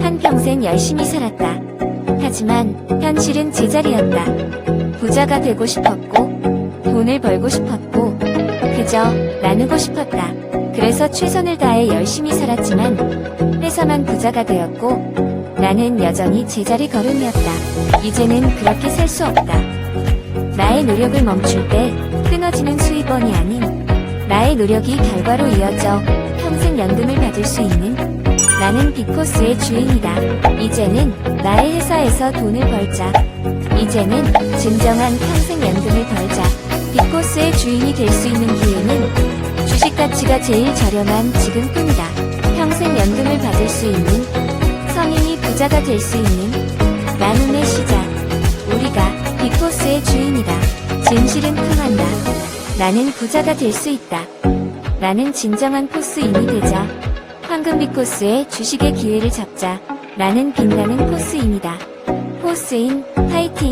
한평생 열심히 살았다. 하지만 현실은 제자리였다. 부자가 되고 싶었고, 돈을 벌고 싶었고, 그저 나누고 싶었다. 그래서 최선을 다해 열심히 살았지만, 회사만 부자가 되었고, 나는 여전히 제자리 걸음이었다. 이제는 그렇게 살 수 없다. 나의 노력을 멈출 때 끊어지는 수입원이 아닌 나의 노력이 결과로 이어져 평생 연금을 받을 수 있는 나는 빅코스의 주인이다. 이제는 나의 회사에서 돈을 벌자. 이제는 진정한 평생 연금을 벌자. 빅코스의 주인이 될 수 있는 기회는 주식 가치가 제일 저렴한 지금뿐이다. 평생 연금을 받을 수 있는 성인이 부자가 될 수 있는 나눔의 시작. 우리가 빅보스의 주인이다. 진실은 통한다. 나는 부자가 될 수 있다. 나는 진정한 포스인이 되자. 황금 빅보스의 주식의 기회를 잡자. 나는 빛나는 포스인이다. 포스인 파이팅.